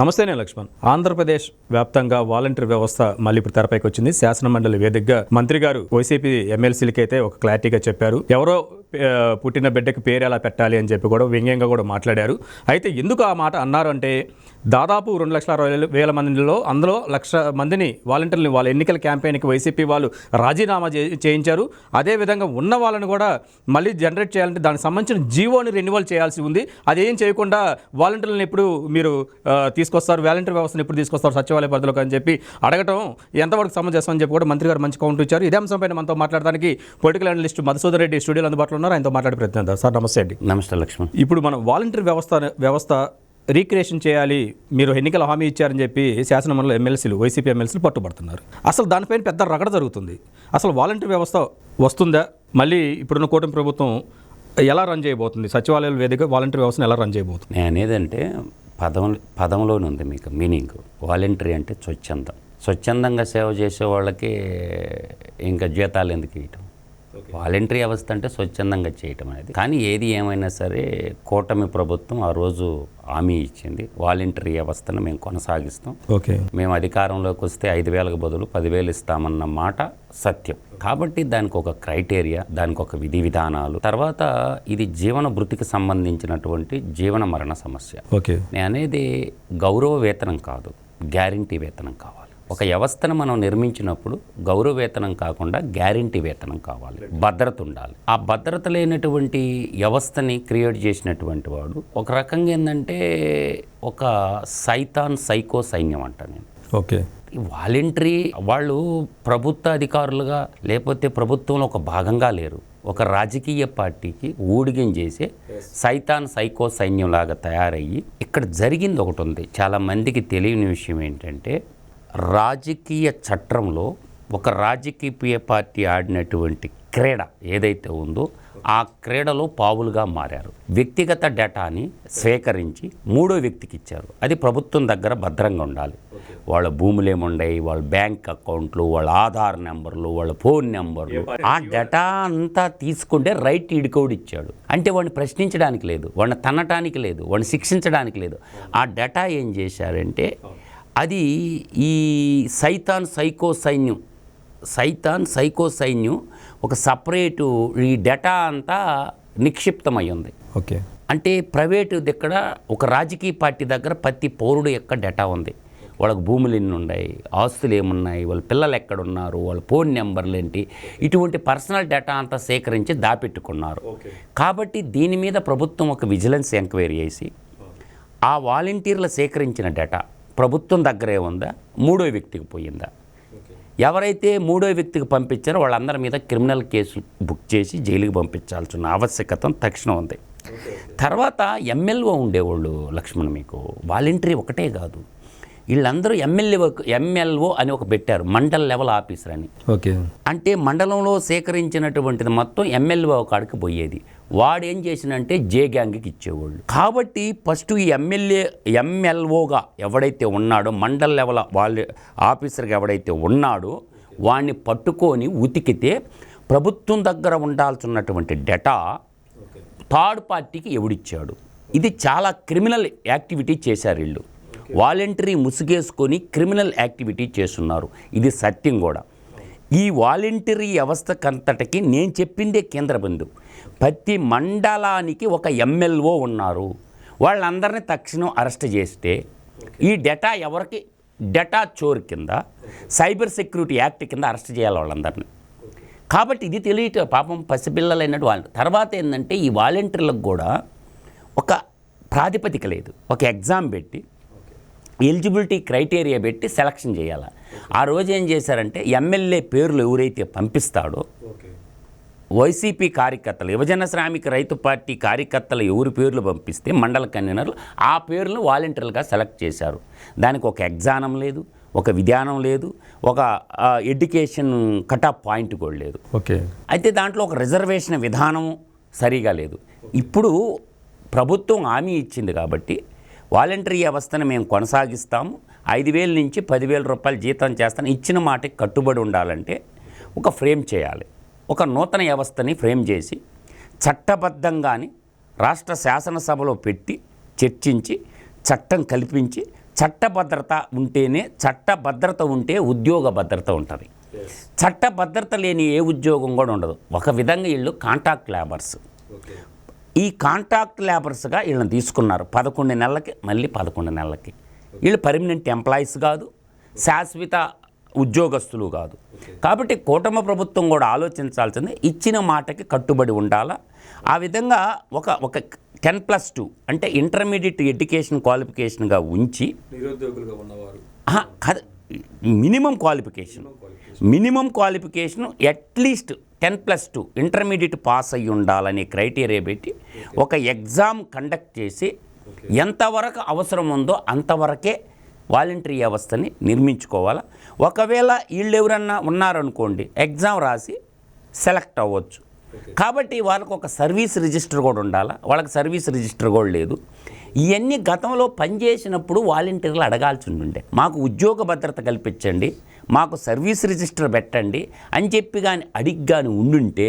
నమస్తే నేను లక్ష్మణ్. ఆంధ్రప్రదేశ్ వ్యాప్తంగా వాలంటీర్ వ్యవస్థ మళ్ళీ ఇప్పుడు తెరపైకి వచ్చింది. శాసనమండలి వేదికగా మంత్రి గారు వైసీపీ ఎమ్మెల్సీలకి అయితే ఒక క్లారిటీగా చెప్పారు. ఎవరో పుట్టిన బిడ్డకి పేరు ఎలా పెట్టాలి అని చెప్పి కూడా వ్యంగ్యంగా కూడా మాట్లాడారు. అయితే ఎందుకు ఆ మాట అన్నారు అంటే దాదాపు రెండు లక్షల అరవై వేల- మందిలో అందులో లక్ష మందిని వాలంటీర్ని వాళ్ళ ఎన్నికల క్యాంపెయిన్కి వైసీపీ వాళ్ళు రాజీనామా చేయించారు. అదేవిధంగా ఉన్న వాళ్ళని కూడా మళ్ళీ జనరేట్ చేయాలంటే దానికి సంబంధించిన జీవోని రెన్యువల్ చేయాల్సి ఉంది. అదేం చేయకుండా వాలంటీర్లను ఎప్పుడు మీరు తీసుకొస్తారు? వాలంటీర్ వ్యవస్థను ఎప్పుడు తీసుకొస్తారు? సచివాలయ పరిధిలోకి అని చెప్పి అడగటం ఎంతవరకు సమంజసం అని చెప్పి కూడా మంత్రి గారు మంచి కౌంటర్ ఇచ్చారు. ఇదే అంశంపైన మనతో మాట్లాడడానికి పొలిటికల్ అనలిస్ట్ మధుసూదర్ రెడ్డి స్టూడియోలో అందుబాటులో ఉన్నారు. ఆయనతో మాట్లాడే ప్రయత్నం. సార్ నమస్తే అండి. నమస్తే లక్ష్మణ్. ఇప్పుడు మనం వాలంటీర్ వ్యవస్థ వ్యవస్థ రీక్రియేషన్ చేయాలి మీరు ఎన్నికల హామీ ఇచ్చారని చెప్పి శాసనమండలి ఎమ్మెల్సీలు వైసీపీ ఎమ్మెల్సీలు పట్టుబడుతున్నారు. అసలు దానిపైన పెద్ద రగడ జరుగుతుంది. అసలు వాలంటీర్ వ్యవస్థ వస్తుందా? మళ్ళీ ఇప్పుడున్న కూటమి ప్రభుత్వం ఎలా రన్ చేయబోతుంది? సచివాలయాల వేదిక వాలంటీర్ వ్యవస్థను ఎలా రన్ చేయబోతుంది? నేను అనేదంటే పదం పదంలోనే ఉంది మీకు మీనింగ్. వాలంటరీ అంటే స్వచ్ఛందం. స్వచ్ఛందంగా సేవ చేసే వాళ్ళకి ఇంకా జీతాలు ఎందుకు ఇవ్వటం వాలంటరీ వ్యవస్థ అంటే స్వచ్ఛందంగా చేయటం అనేది. కానీ ఏది ఏమైనా సరే కూటమి ప్రభుత్వం ఆ రోజు హామీ ఇచ్చింది. వాలంటరీ వ్యవస్థను మేము కొనసాగిస్తాం. ఓకే మేము అధికారంలోకి వస్తే ఐదు వేలకు బదులు పదివేలు ఇస్తామన్న మాట సత్యం. కాబట్టి దానికి ఒక క్రైటీరియా దానికి ఒక విధి విధానాలు. తర్వాత ఇది జీవన భృతికి సంబంధించినటువంటి జీవన మరణ సమస్య. ఓకే అనేది గౌరవ వేతనం కాదు గ్యారంటీ వేతనం కావాలి. ఒక వ్యవస్థను మనం నిర్మించినప్పుడు గౌరవ వేతనం కాకుండా గ్యారంటీ వేతనం కావాలి. భద్రత ఉండాలి. ఆ భద్రత లేనటువంటి వ్యవస్థని క్రియేట్ చేసినటువంటి వాడు ఒక రకంగా ఏంటంటే ఒక సైతాన్ సైకో సైన్యం అంట నేను. ఓకే. వాలంటరీ వాళ్ళు ప్రభుత్వ అధికారులుగా లేకపోతే ప్రభుత్వంలో ఒక భాగంగా లేరు. ఒక రాజకీయ పార్టీకి ఊడిగం చేసే సైతాన్ సైకో సైన్యం లాగా తయారయ్యి ఇక్కడ జరిగింది ఒకటి ఉంది. చాలా మందికి తెలియని విషయం ఏంటంటే రాజకీయ చట్రంలో ఒక రాజకీయ పార్టీ ఆడినటువంటి క్రీడ ఏదైతే ఉందో ఆ క్రీడలో పావులుగా మారారు. వ్యక్తిగత డేటాని స్వీకరించి మూడో వ్యక్తికి ఇచ్చారు. అది ప్రభుత్వం దగ్గర భద్రంగా ఉండాలి. వాళ్ళ భూములు ఏముండయి వాళ్ళ బ్యాంక్ అకౌంట్లు వాళ్ళ ఆధార్ నెంబర్లు వాళ్ళ ఫోన్ నెంబర్లు ఆ డేటా అంతా తీసుకుంటే రైట్ ఇడుకోడు ఇచ్చాడు. అంటే వాడిని ప్రశ్నించడానికి లేదు వాడిని తన్నటానికి లేదు వాడిని శిక్షించడానికి లేదు. ఆ డేటా ఏం చేశారంటే అది ఈ సైతాన్ సైకో సైన్యం సైతాన్ సైకో సైన్యం ఒక సపరేటు ఈ డేటా అంతా నిక్షిప్తమై ఉంది ఓకే. అంటే ప్రైవేటు దగ్గర ఒక రాజకీయ పార్టీ దగ్గర ప్రతి పౌరుడు యొక్క డేటా ఉంది. వాళ్ళకి భూములు ఎన్ని ఉన్నాయి ఆస్తులు ఏమున్నాయి వాళ్ళ పిల్లలు ఎక్కడ ఉన్నారు వాళ్ళ ఫోన్ నెంబర్లు ఏంటి ఇటువంటి పర్సనల్ డేటా అంతా సేకరించి దాపెట్టుకున్నారు. కాబట్టి దీని మీద ప్రభుత్వం ఒక విజిలెన్స్ ఎంక్వైరీ చేసి ఆ వాలంటీర్లు సేకరించిన డేటా ప్రభుత్వం దగ్గరే ఉందా? మూడో వ్యక్తికి పోయిందా? ఎవరైతే మూడో వ్యక్తికి పంపించారో వాళ్ళందరి మీద క్రిమినల్ కేసు బుక్ చేసి జైలుకి పంపించాల్సిన ఆవశ్యకత తక్షణం ఉంది. తర్వాత ఎమ్మెల్యే ఉండేవాళ్ళు లక్ష్మణ్ మీకు. వాలంటరీ ఒకటే కాదు. వీళ్ళందరూ ఎమ్మెల్యే ఎమ్మెల్ఓ అని ఒక పెట్టారు. మండల్ లెవెల్ ఆఫీసర్ అని. ఓకే. అంటే మండలంలో సేకరించినటువంటిది మొత్తం ఎమ్మెల్యే కాడికి పోయేది. వాడు ఏం చేసినంటే జే గ్యాంగ్కి ఇచ్చేవాళ్ళు. కాబట్టి ఫస్ట్ ఈ ఎమ్మెల్యే ఎంఎల్ఓగా ఎవడైతే ఉన్నాడో మండల్ లెవెల్ వాళ్ళ ఆఫీసర్గా ఎవడైతే ఉన్నాడో వాడిని పట్టుకొని ఉతికితే ప్రభుత్వం దగ్గర ఉండాల్సినటువంటి డేటా థర్డ్ పార్టీకి ఎవడిచ్చాడు. ఇది చాలా క్రిమినల్ యాక్టివిటీ చేశారు వీళ్ళు. వాలంటరీ ముసుగేసుకొని క్రిమినల్ యాక్టివిటీ చేస్తున్నారు. ఇది సత్యం కూడా. ఈ వాలంటరీ వ్యవస్థకంతటికి నేను చెప్పిందే కేంద్ర బిందు. ప్రతి మండలానికి ఒక ఎమ్మెల్ఓ ఉన్నారు. వాళ్ళందరినీ తక్షణం అరెస్ట్ చేస్తే ఈ డేటా ఎవరికి? డేటా చోర్ కింద సైబర్ సెక్యూరిటీ యాక్ట్ కింద అరెస్ట్ చేయాలి వాళ్ళందరినీ. కాబట్టి ఇది తెలియట పాపం పసిపిల్లలైనట్టు వాళ్ళు. తర్వాత ఏంటంటే ఈ వాలంటీర్లకు కూడా ఒక ప్రాతిపదిక లేదు. ఒక ఎగ్జామ్ పెట్టి ఎలిజిబిలిటీ క్రైటీరియా పెట్టి సెలక్షన్ చేయాలి? ఆ రోజు ఏం చేశారంటే ఎమ్మెల్యే పేర్లు ఎవరైతే పంపిస్తాడో వైసీపీ కార్యకర్తలు యువజన శ్రామిక రైతు పార్టీ కార్యకర్తలు ఎవరి పేర్లు పంపిస్తే మండల కన్వీనర్లు ఆ పేర్లను వాలంటీర్లుగా సెలెక్ట్ చేశారు. దానికి ఒక ఎగ్జామ్ లేదు ఒక విధానం లేదు ఒక ఎడ్యుకేషన్ కటాఫ్ పాయింట్ కూడా లేదు. ఓకే. అయితే దాంట్లో ఒక రిజర్వేషన్ విధానం సరిగా లేదు. ఇప్పుడు ప్రభుత్వం హామీ ఇచ్చింది కాబట్టి వాలంటరీ వ్యవస్థను మేము కొనసాగిస్తాము ఐదు వేల నుంచి పదివేల రూపాయలు జీతం చేస్తాను. ఇచ్చిన మాటకి కట్టుబడి ఉండాలంటే ఒక ఫ్రేమ్ చేయాలి. ఒక నూతన వ్యవస్థని ఫ్రేమ్ చేసి చట్టబద్ధంగాని రాష్ట్ర శాసనసభలో పెట్టి చర్చించి చట్టం కల్పించి చట్టభద్రత ఉంటేనే చట్టభద్రత ఉంటే ఉద్యోగ భద్రత ఉంటుంది. చట్టభద్రత లేని ఏ ఉద్యోగం కూడా ఉండదు. ఒక విధంగా వీళ్ళు కాంట్రాక్ట్ లేబర్స్. ఈ కాంట్రాక్ట్ లేబర్స్గా వీళ్ళని తీసుకున్నారు. పదకొండు నెలలకి మళ్ళీ పదకొండు నెలలకి. వీళ్ళు పర్మనెంట్ ఎంప్లాయీస్ కాదు శాశ్వత ఉద్యోగస్తులు కాదు. కాబట్టి కూటమి ప్రభుత్వం కూడా ఆలోచించాల్సింది ఇచ్చిన మాటకి కట్టుబడి ఉండాలా? ఆ విధంగా ఒక ఒక టెన్ ప్లస్ టూ అంటే ఇంటర్మీడియట్ ఎడ్యుకేషన్ క్వాలిఫికేషన్గా ఉంచి నిరుద్యోగులుగా ఉన్నవారు. కాదు minimum qualification minimum qualification at least ten plus two intermediate pass అయ్యి ఉండాలనే క్రైటీరియా పెట్టి ఒక ఎగ్జామ్ కండక్ట్ చేసి ఎంతవరకు అవసరం ఉందో అంతవరకే వాలంటరీ వ్యవస్థని నిర్మించుకోవాలి? ఒకవేళ వీళ్ళు ఎవరన్నా ఉన్నారనుకోండి ఎగ్జామ్ రాసి సెలెక్ట్ అవ్వచ్చు. కాబట్టి వాళ్ళకు ఒక సర్వీస్ రిజిస్టర్ కూడా ఉండాలి? వాళ్ళకి సర్వీస్ రిజిస్టర్ కూడా లేదు. ఇవన్నీ గతంలో పనిచేసినప్పుడు వాలంటీర్లు అడగాల్సి ఉండే మాకు ఉద్యోగ భద్రత కల్పించండి మాకు సర్వీస్ రిజిస్టర్ పెట్టండి అని చెప్పి కానీ అడిగి కానీ ఉండుంటే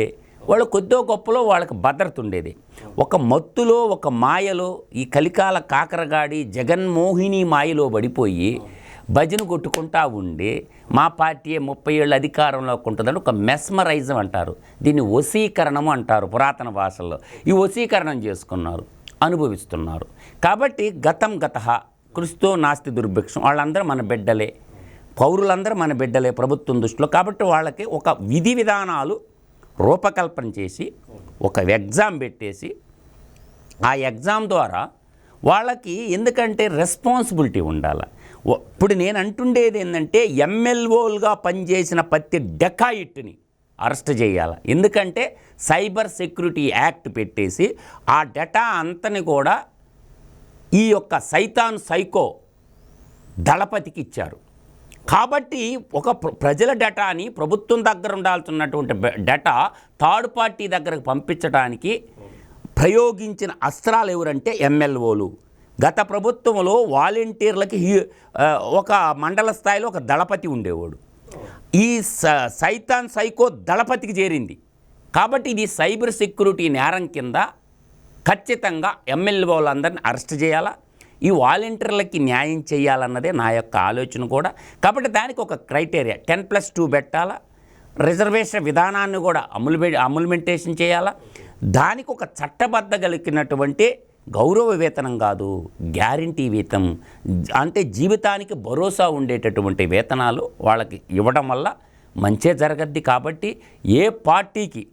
వాళ్ళు కొద్దో గొప్పలో వాళ్ళకి భద్రత ఉండేది. ఒక మత్తులో ఒక మాయలో ఈ కలికాల కాకరగాడి జగన్మోహిని మాయలో పడిపోయి భజన కొట్టుకుంటా ఉండి మా పార్టీ ముప్పై ఏళ్ళు అధికారంలోకి ఉంటుందని ఒక మెస్మరైజం అంటారు. దీన్ని వశీకరణము అంటారు పురాతన భాషల్లో. ఈ వశీకరణం చేసుకున్నారు అనుభవిస్తున్నారు. కాబట్టి గతం గత క్రిస్తో నాస్తి దుర్భిక్షం. వాళ్ళందరూ మన బిడ్డలే. పౌరులందరూ మన బిడ్డలే ప్రభుత్వం దృష్టిలో. కాబట్టి వాళ్ళకి ఒక విధి విధానాలు రూపకల్పన చేసి ఒక ఎగ్జామ్ పెట్టేసి ఆ ఎగ్జామ్ ద్వారా వాళ్ళకి ఎందుకంటే రెస్పాన్సిబిలిటీ ఉండాలి. ఇప్పుడు నేను అంటుండేది ఏంటంటే ఎమ్మెల్వోలుగా పనిచేసిన ప్రతి డెకాయిట్ని అరెస్ట్ చేయాలి. ఎందుకంటే సైబర్ సెక్యూరిటీ యాక్ట్ పెట్టేసి ఆ డేటా అంతని కూడా ఈ యొక్క సైతాన్ సైకో దళపతికి ఇచ్చారు. కాబట్టి ఒక ప్ర- ప్రజల డేటాని ప్రభుత్వం దగ్గర ఉండాల్సినటువంటి డేటా థర్డ్ పార్టీ దగ్గరకు పంపించడానికి ప్రయోగించిన అస్త్రాలు ఎవరంటే ఎమ్మెల్యేలు. గత ప్రభుత్వంలో వాలంటీర్లకి హీ- ఒక మండల స్థాయిలో ఒక దళపతి ఉండేవాడు. ఈ స- సైతాన్ సైకో దళపతికి చేరింది. కాబట్టి ఇది సైబర్ సెక్యూరిటీ నేరం కింద ఖచ్చితంగా ఎమ్మెల్యే అరెస్ట్ చేయాలా? ఈ వాలంటీర్లకి న్యాయం చేయాలన్నదే నా యొక్క ఆలోచన కూడా. కాబట్టి దానికి ఒక క్రైటీరియా టెన్ ప్లస్ టూ పెట్టాలా? రిజర్వేషన్ విధానాన్ని కూడా అమలు అమలుమెంటేషన్ చేయాలా? దానికి ఒక చట్టబద్ధ కలిగినటువంటి గౌరవ వేతనం కాదు గ్యారంటీ వేతం. అంటే జీవితానికి భరోసా ఉండేటటువంటి వేతనాలు వాళ్ళకి ఇవ్వడం వల్ల మంచే జరగద్ది కాబట్టి ఏ పార్టీకి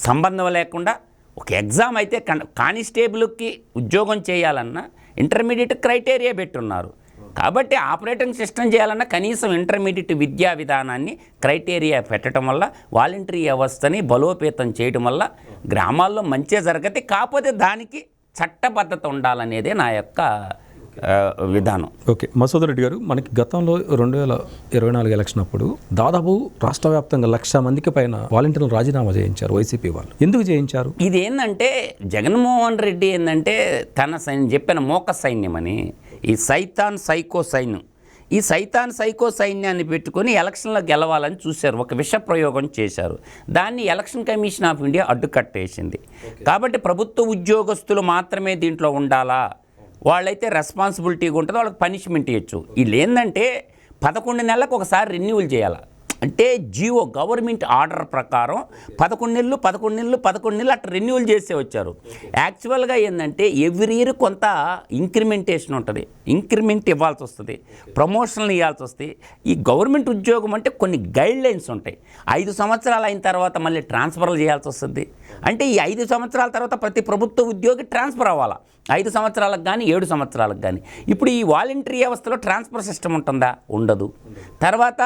సంబంధం లేకుండా ఒక ఎగ్జామ్ అయితే కన్- కానిస్టేబుల్కి ఉద్యోగం చేయాలన్నా ఇంటర్మీడియట్ క్రైటీరియా పెట్టున్నారు. కాబట్టి ఆపరేటింగ్ సిస్టమ్ చేయాలన్నా కనీసం ఇంటర్మీడియట్ విద్యా విధానాన్ని క్రైటీరియా పెట్టడం వల్ల వాలంటరీ వ్యవస్థని బలోపేతం చేయడం వల్ల గ్రామాల్లో మంచిగా జరగతే కాకపోతే దానికి చట్టబద్ధత ఉండాలనేదే నా యొక్క విధానం. ఓకే. మసూద్ రెడ్డి గారు మనకి గతంలో రెండు వేల ఇరవై నాలుగు ఎలక్షన్ అప్పుడు దాదాపు రాష్ట్ర వ్యాప్తంగా లక్ష మందికి పైన వాలంటీర్లు రాజీనామా చేయించారు వైసీపీ వాళ్ళు. ఎందుకు చేయించారు? ఇది ఏంటంటే జగన్మోహన్ రెడ్డి ఏంటంటే తన సైన్యం చెప్పిన మోక సైన్యం అని ఈ సైతాన్ సైకో సైన్యం ఈ సైతాన్ సైకో సైన్యాన్ని పెట్టుకొని ఎలక్షన్లో గెలవాలని చూశారు. ఒక విష ప్రయోగం చేశారు. దాన్ని ఎలక్షన్ కమిషన్ ఆఫ్ ఇండియా అడ్డుకట్టేసింది. కాబట్టి ప్రభుత్వ ఉద్యోగస్తులు మాత్రమే దీంట్లో ఉండాలా? వాళ్ళైతే రెస్పాన్సిబిలిటీగా ఉంటుంది వాళ్ళకి పనిష్మెంట్ ఇవ్వచ్చు వీళ్ళు ఏంటంటే పదకొండు నెలలకు ఒకసారి రెన్యువల్ చేయాలి. అంటే జియో గవర్నమెంట్ ఆర్డర్ ప్రకారం పదకొండు నెలలు పదకొండు నెలలు పదకొండు నెలలు అట్లా రెన్యువల్ చేసే వచ్చారు. యాక్చువల్గా ఏంటంటే ఎవ్రీ ఇయర్ కొంత ఇంక్రిమెంటేషన్ ఉంటుంది. ఇంక్రిమెంట్ ఇవ్వాల్సి వస్తుంది. ప్రమోషన్లు ఇవ్వాల్సి వస్తుంది. ఈ గవర్నమెంట్ ఉద్యోగం అంటే కొన్ని గైడ్ లైన్స్ ఉంటాయి. ఐదు సంవత్సరాలు అయిన తర్వాత మళ్ళీ ట్రాన్స్ఫర్లు చేయాల్సి వస్తుంది. అంటే ఈ ఐదు సంవత్సరాల తర్వాత ప్రతి ప్రభుత్వ ఉద్యోగి ట్రాన్స్ఫర్ అవ్వాలా? ఐదు సంవత్సరాలకు కానీ ఏడు సంవత్సరాలకు కానీ ఇప్పుడు ఈ వాలంటరీ వ్యవస్థలో ట్రాన్స్ఫర్ సిస్టమ్ ఉంటుందా? ఉండదు. తర్వాత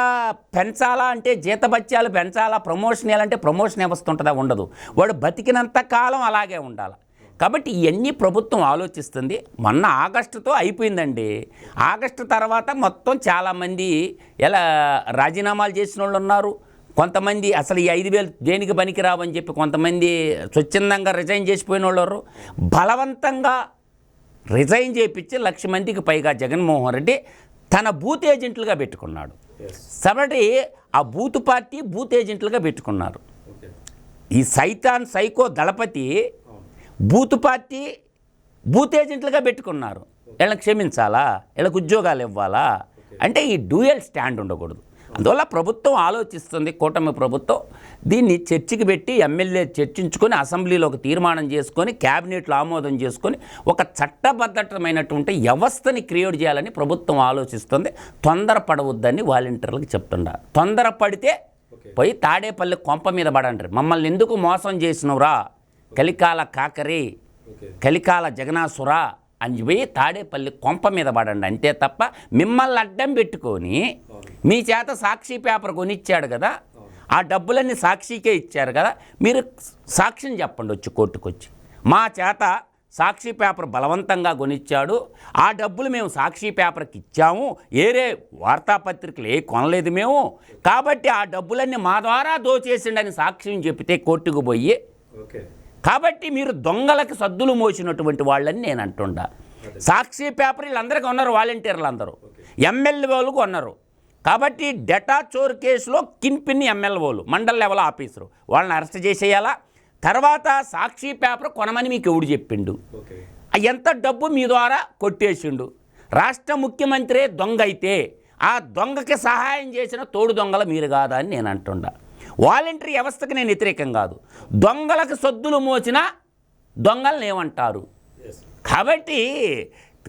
పెంచాలా అంటే జీతభత్యాలు పెంచాలా? ప్రమోషన్ ఇవ్వాలంటే ప్రమోషన్ వ్యవస్థ ఉంటుందా? ఉండదు. వాడు బతికినంత కాలం అలాగే ఉండాలి? కాబట్టి ఇవన్నీ ప్రభుత్వం ఆలోచిస్తుంది. మొన్న ఆగస్టుతో అయిపోయిందండి. ఆగస్టు తర్వాత మొత్తం చాలామంది ఎలా రాజీనామాలు చేసిన వాళ్ళు ఉన్నారు. కొంతమంది అసలు ఈ ఐదు వేలు దేనికి పనికి రావని చెప్పి కొంతమంది స్వచ్ఛందంగా రిజైన్ చేసిపోయిన వాళ్ళు. బలవంతంగా రిజైన్ చేయించి లక్ష మందికి పైగా జగన్మోహన్ రెడ్డి తన బూత్ ఏజెంట్లుగా పెట్టుకున్నాడు. కాబట్టి ఆ బూత్ పార్టీ బూత్ ఏజెంట్లుగా పెట్టుకున్నారు. ఈ సైతాన్ సైకో దళపతి బూత్ పార్టీ బూత్ ఏజెంట్లుగా పెట్టుకున్నారు. వీళ్ళని క్షమించాలా? వీళ్ళకి ఉద్యోగాలు ఇవ్వాలా? అంటే ఈ డ్యూయల్ స్టాండ్ ఉండకూడదు. అందువల్ల ప్రభుత్వం ఆలోచిస్తుంది కూటమి ప్రభుత్వం దీన్ని చర్చకి పెట్టి ఎమ్మెల్యే చర్చించుకొని అసెంబ్లీలో ఒక తీర్మానం చేసుకొని క్యాబినెట్లో ఆమోదం చేసుకొని ఒక చట్టబద్ధమైనటువంటి వ్యవస్థని క్రియేట్ చేయాలని ప్రభుత్వం ఆలోచిస్తుంది. తొందరపడవద్దని వాలంటీర్లకు చెప్తుండ. తొందరపడితే పోయి తాడేపల్లి కొంప మీద పడంటారు మమ్మల్ని ఎందుకు మోసం చేసినవురా? కలికాల కాకరి కలికాల జగనాసురా? అని పోయి తాడేపల్లి కొంప మీద పడండి. అంతే తప్ప మిమ్మల్ని అడ్డం పెట్టుకొని మీ చేత సాక్షి పేపర్ కొనిచ్చాడు కదా ఆ డబ్బులన్నీ సాక్షికే ఇచ్చారు కదా మీరు సాక్ష్యం చెప్పండి వచ్చి కోర్టుకొచ్చి. మా చేత సాక్షి పేపర్ బలవంతంగా కొనిచ్చాడు ఆ డబ్బులు మేము సాక్షి పేపర్కి ఇచ్చాము ఏరే వార్తాపత్రికలు ఏ కొనలేదు మేము కాబట్టి ఆ డబ్బులన్నీ మా ద్వారా దోచేసిండని సాక్ష్యం చెప్తే కోర్టుకు పోయి ఓకే. కాబట్టి మీరు దొంగలకు సద్దులు మోసినటువంటి వాళ్ళని నేను అంటుండా. సాక్షి పేపర్ వీళ్ళందరికీ ఉన్నారు వాలంటీర్లు అందరూ. ఎమ్మెల్యేలకు ఉన్నారు. కాబట్టి డెటా చోర్ కేసులో కిన్పిన్ ఎమ్మెల్యేలు మండల్ లెవెల్ ఆఫీసరు. వాళ్ళని అరెస్ట్ చేసేయాలా? తర్వాత సాక్షి పేపర్ కొనమని మీకు ఎవడు చెప్పిండు? ఎంత డబ్బు మీ ద్వారా కొట్టేసిండు? రాష్ట్ర ముఖ్యమంత్రి దొంగ అయితే ఆ దొంగకి సహాయం చేసిన తోడు దొంగల మీరు కాదా అని నేను అంటుండా. వాలంటరీ వ్యవస్థకి నేను వ్యతిరేకం కాదు. దొంగలకు సొద్దులు మోచిన దొంగలను ఏమంటారు కాబట్టి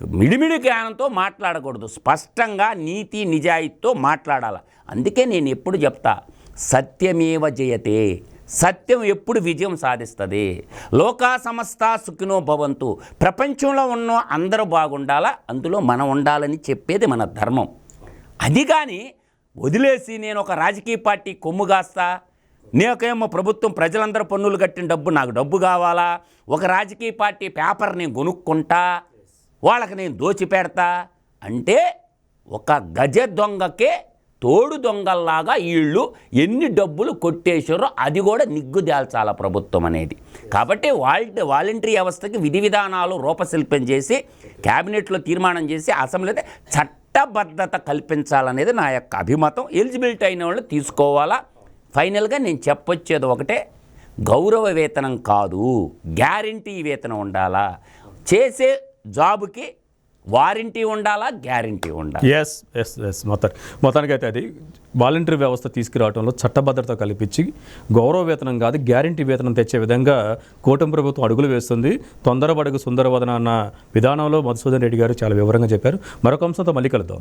మిడిమిడి జ్ఞానంతో మాట్లాడకూడదు. స్పష్టంగా నీతి నిజాయితీతో మాట్లాడాలి. అందుకే నేను ఎప్పుడు చెప్తా సత్యమేవ జయతే సత్యం ఎప్పుడు విజయం సాధిస్తుంది. లోకా సమస్త సుఖినో భవంతు. ప్రపంచంలో ఉన్న అందరూ బాగుండాలా? అందులో మనం ఉండాలని చెప్పేది మన ధర్మం. అది కానీ వదిలేసి నేను ఒక రాజకీయ పార్టీ కొమ్ము కాస్తా నీకేమో ప్రభుత్వం ప్రజలందరూ పన్నులు కట్టిన డబ్బు నాకు డబ్బు కావాలా ఒక రాజకీయ పార్టీ పేపర్ నేను కొనుక్కుంటా వాళ్ళకి నేను దోచిపెడతా అంటే ఒక గజ దొంగకే తోడు దొంగల్లాగా వీళ్ళు ఎన్ని డబ్బులు కొట్టేశారో అది కూడా నిగ్గుదేల్చాల ప్రభుత్వం అనేది. కాబట్టి వాలంటీ వాలంటరీ వ్యవస్థకి విధి విధానాలు రూపశిల్పం చేసి క్యాబినెట్లో తీర్మానం చేసి అసెంబ్లీ చట్ట చట్టబద్ధత కల్పించాలనేది నా యొక్క అభిమతం. ఎలిజిబిలిటీ అయిన వాళ్ళు తీసుకోవాలా? ఫైనల్గా నేను చెప్పొచ్చేది ఒకటే గౌరవ వేతనం కాదు గ్యారంటీ వేతనం ఉండాలా? చేసే జాబ్కి వారంటీ ఉండాలా? గ్యారంటీ ఉండాలి? ఎస్ ఎస్ ఎస్ మొత్తం మొత్తానికైతే అది వాలంటరీ వ్యవస్థ తీసుకురావడంలో చట్టభద్రత కల్పించి గౌరవ వేతనం కాదు గ్యారంటీ వేతనం తెచ్చే విధంగా కూటమి ప్రభుత్వం అడుగులు వేస్తుంది. తొందరపడకు సుందరవదన అన్న విధానంలో మధుసూదన్ రెడ్డి గారు చాలా వివరంగా చెప్పారు. మరొక అంశంతో మళ్ళీ కలుద్దాం.